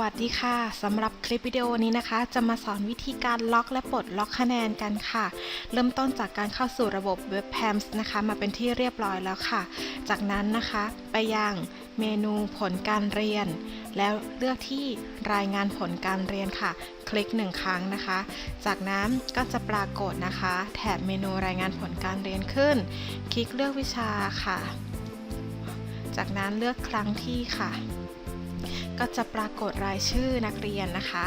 วัสดีค่ะสำหรับคลิปวิดีโอนี้นะคะ จะมาสอนวิธีการล็อกและปลดล็อกคะแนนกันค่ะ เริ่มต้นจากการเข้าสู่ระบบ Webpams นะคะ มาเป็นที่เรียบร้อยแล้วค่ะ จากนั้นนะคะ ไปยังเมนูผลการเรียน แล้วเลือกที่รายงานผลการเรียนค่ะ คลิกหนึ่งครั้งนะคะ จากนั้นก็จะปรากฏนะคะ แถบเมนูรายงานผลการเรียนขึ้น คลิกเลือกวิชาค่ะ จากนั้นเลือกครั้งที่ค่ะ ก็จะปรากฏรายชื่อนักเรียนนะคะ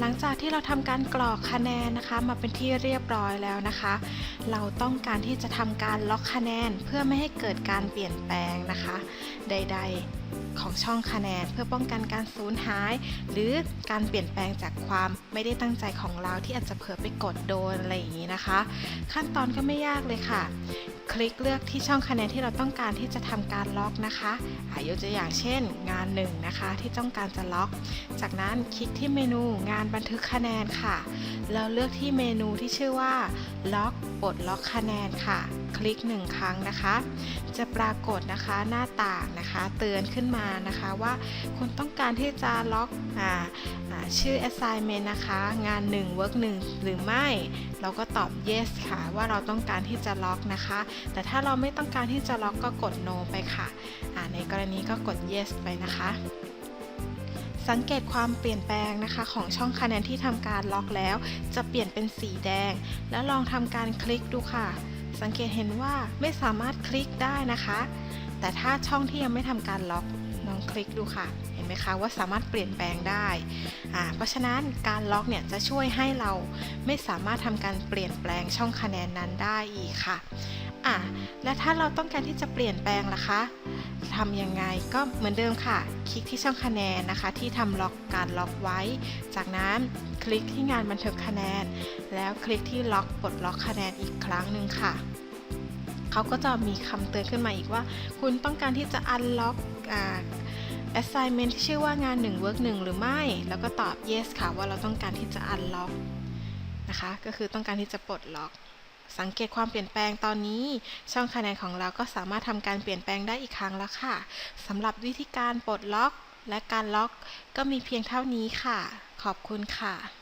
หลังจากที่เราทำการกรอกคะแนนนะคะ มาเป็นที่เรียบร้อยแล้วนะคะ เราต้องการที่จะทำการล็อกคะแนนเพื่อไม่ให้เกิดการเปลี่ยนแปลงนะคะ ใด ๆของช่องคะแนนเพื่อป้องกันการสูญหาย หรือการเปลี่ยนแปลงจากความไม่ได้ตั้งใจของเราที่อาจจะเผลอไปกดโดนอะไรอย่างนี้นะคะ ขั้นตอนก็ไม่ยากเลยค่ะ คลิกเลือกที่ช่องคะแนนที่เราต้องการที่จะทำการล็อกนะคะอายกตัวอย่างเช่น งานหนึ่งนะคะที่ต้องการจะล็อก จากนั้นคลิกที่เมนูงานบันทึกคะแนนค่ะ แล้วเลือกที่เมนูที่ชื่อว่าล็อกปลดล็อกคะแนนค่ะ คลิกหนึ่งครั้งนะคะ จะปรากฏนะคะหน้าต่างนะคะ เตือนขึ้นมานะคะว่าคุณต้องการที่จะล็อกอชื่อ assignment นะคะ งาน 1 work 1 หรือไม่ เราก็ตอบ yes ค่ะ ว่าเราต้องการที่จะล็อกนะคะ แต่ถ้าเราไม่ต้องการที่จะล็อกก็กด no ไปค่ะในกรณีก็กด yes ไปนะคะสังเกตความเปลี่ยนแปลงนะคะของช่องคะแนนที่ทำการล็อกแล้ว จะเปลี่ยนเป็นสีแดง แล้วลองทำการคลิกดูค่ะ สังเกตเห็นว่าไม่สามารถคลิกได้นะคะ แต่ถ้าช่องที่ยังไม่ทำการล็อกลองคลิกดูค่ะ เห็นไหมคะว่าสามารถเปลี่ยนแปลงได้อ่าเพราะฉะนั้นการล็อกเนี่ยจะช่วยให้เราไม่สามารถทำการเปลี่ยนแปลงช่องคะแนนนั้นได้อีกค่ะอ่าและถ้าเราต้องการที่จะเปลี่ยนแปลงล่ะคะทำยังไงก็เหมือนเดิมค่ะ คลิกที่ช่องคะแนนนะคะ ที่ทำล็อกการล็อกไว้ จากนั้นคลิกที่งานบันทึกคะแนน แล้วคลิกที่ล็อกปลดล็อกคะแนนอีกครั้งหนึ่งค่ะ เขาก็จะมีคำเตือนขึ้นมาอีกว่า คุณต้องการที่จะ unlock อ่า assignment ที่ชื่อว่างาน1 work 1 หรือไม่ แล้วก็ตอบ yes ค่ะว่าเราต้องการที่จะ unlock นะคะ ก็คือต้องการที่จะปลดล็อก สังเกตความเปลี่ยนแปลงตอนนี้ ช่องคะแนนของเราก็สามารถทำการเปลี่ยนแปลงได้อีกครั้งแล้วค่ะสำหรับวิธีการปลดล็อกและการล็อกก็มีเพียงเท่านี้ค่ะ ขอบคุณค่ะ